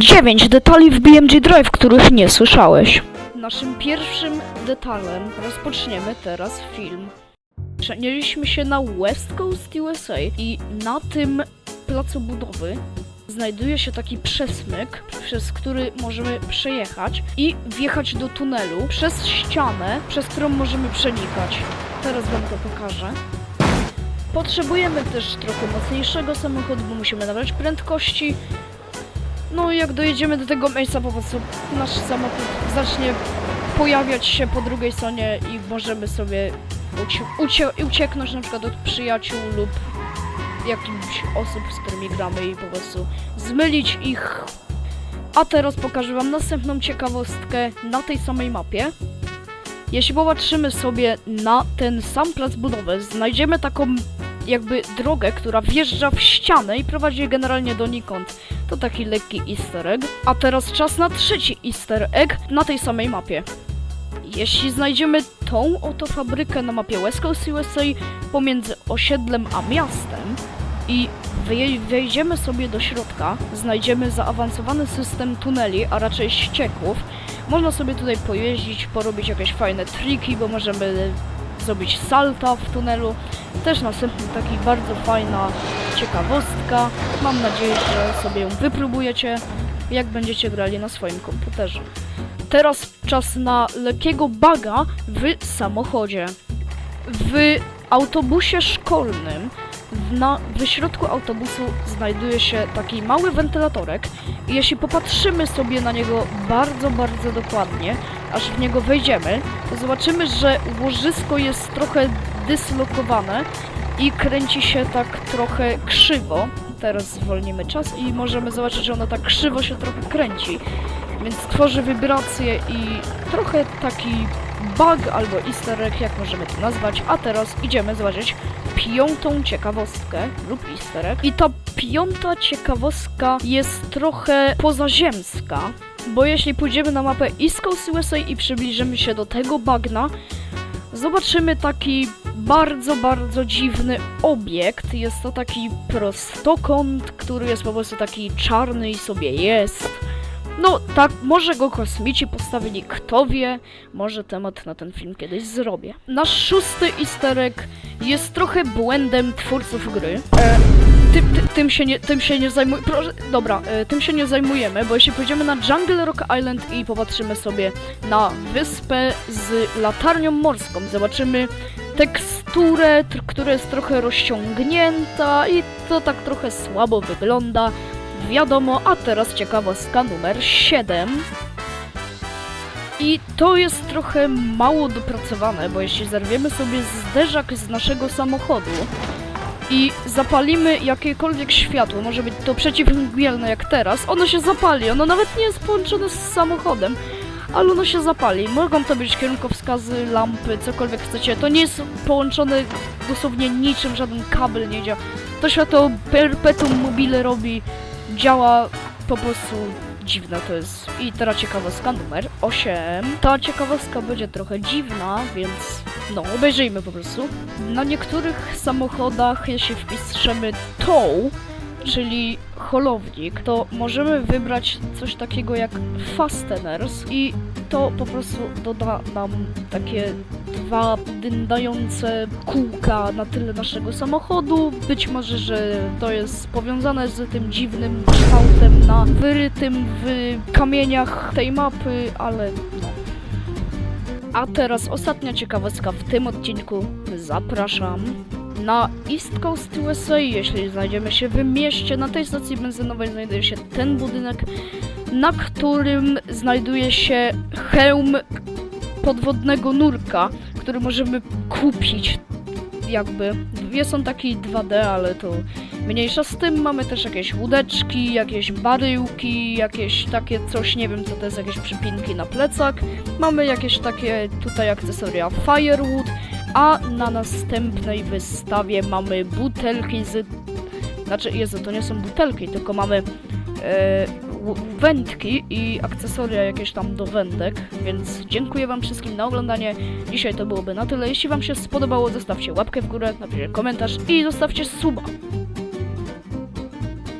9 detali w BMG Drive, których nie słyszałeś. Naszym pierwszym detalem rozpoczniemy teraz film. Przenieśliśmy się na West Coast USA i na tym placu budowy znajduje się taki przesmyk, przez który możemy przejechać i wjechać do tunelu przez ścianę, przez którą możemy przenikać. Teraz wam to pokażę. Potrzebujemy też trochę mocniejszego samochodu, bo musimy nabrać prędkości. No i jak dojedziemy do tego miejsca, po prostu nasz samochód zacznie pojawiać się po drugiej stronie i możemy sobie ucie ucie ucieknąć na przykład od przyjaciół lub jakimś osób, z którymi gramy i po prostu zmylić ich. A teraz pokażę wam następną ciekawostkę na tej samej mapie. Jeśli popatrzymy sobie na ten sam plac budowy, znajdziemy taką jakby drogę, która wjeżdża w ścianę i prowadzi generalnie donikąd. To taki lekki easter egg. A teraz czas na trzeci easter egg na tej samej mapie. Jeśli znajdziemy tą oto fabrykę na mapie West Coast USA pomiędzy osiedlem a miastem i wejdziemy sobie do środka, znajdziemy zaawansowany system tuneli, a raczej ścieków. Można sobie tutaj pojeździć, porobić jakieś fajne triki, bo możemy zrobić salta w tunelu. Też następny taki bardzo fajna ciekawostka. Mam nadzieję, że sobie ją wypróbujecie, jak będziecie grali na swoim komputerze. Teraz czas na lekkiego baga w samochodzie. W autobusie szkolnym w, na, w środku autobusu znajduje się taki mały wentylatorek i jeśli popatrzymy sobie na niego bardzo, bardzo dokładnie, aż w niego wejdziemy, to zobaczymy, że łożysko jest trochę dyslokowane i kręci się tak trochę krzywo. Teraz zwolnimy czas i możemy zobaczyć, że ono tak krzywo się trochę kręci. Więc tworzy wibracje i trochę taki bug albo easter egg, jak możemy to nazwać. A teraz idziemy zobaczyć piątą ciekawostkę lub easter egg. I ta piąta ciekawostka jest trochę pozaziemska, bo jeśli pójdziemy na mapę East Coast USA i przybliżymy się do tego bagna, zobaczymy taki bardzo, bardzo dziwny obiekt. Jest to taki prostokąt, który jest po prostu taki czarny i sobie jest. No tak, może go kosmici postawili, kto wie, może temat na ten film kiedyś zrobię. Nasz szósty easter egg jest trochę błędem twórców gry. E, ty, ty, tym, się nie, tym się nie zajmuj... Proszę, dobra, e, tym się nie zajmujemy, bo jeśli pójdziemy na Jungle Rock Island i popatrzymy sobie na wyspę z latarnią morską, zobaczymy teksturę, która jest trochę rozciągnięta i to tak trochę słabo wygląda. Wiadomo, a teraz ciekawostka numer 7. I to jest trochę mało dopracowane, bo jeśli zerwiemy sobie zderzak z naszego samochodu i zapalimy jakiekolwiek światło, może być to przeciwmgnielne jak teraz, ono się zapali, ono nawet nie jest połączone z samochodem, ale ono się zapali. Mogą to być kierunkowskazy, lampy, cokolwiek chcecie. To nie jest połączone dosłownie niczym, żaden kabel nie działa. To światło perpetuum mobile robi, działa po prostu dziwne to jest. I teraz ciekawostka numer 8. Ta ciekawostka będzie trochę dziwna, więc no, obejrzyjmy po prostu. Na niektórych samochodach, jeśli wpiszemy tow, czyli holownik, to możemy wybrać coś takiego jak fasteners i to po prostu doda nam takie dwa dyndające kółka na tyle naszego samochodu. Być może, że to jest powiązane z tym dziwnym kształtem na wyrytym w kamieniach tej mapy, ale no. A teraz ostatnia ciekawostka w tym odcinku. Zapraszam na East Coast USA, jeśli znajdziemy się w mieście, na tej stacji benzynowej znajduje się ten budynek, na którym znajduje się hełm podwodnego nurka, który możemy kupić jakby. Jest on taki 2D, ale to mniejsza z tym. Mamy też jakieś łódeczki, jakieś baryłki, jakieś takie coś, nie wiem co to jest, jakieś przypinki na plecak. Mamy jakieś takie tutaj akcesoria Firewood, a na następnej wystawie mamy butelki z... Znaczy, Jezu, to nie są butelki, tylko mamy e, wędki i akcesoria jakieś tam do wędek, więc dziękuję wam wszystkim na oglądanie. Dzisiaj to byłoby na tyle. Jeśli wam się spodobało, zostawcie łapkę w górę, napiszcie komentarz i zostawcie suba.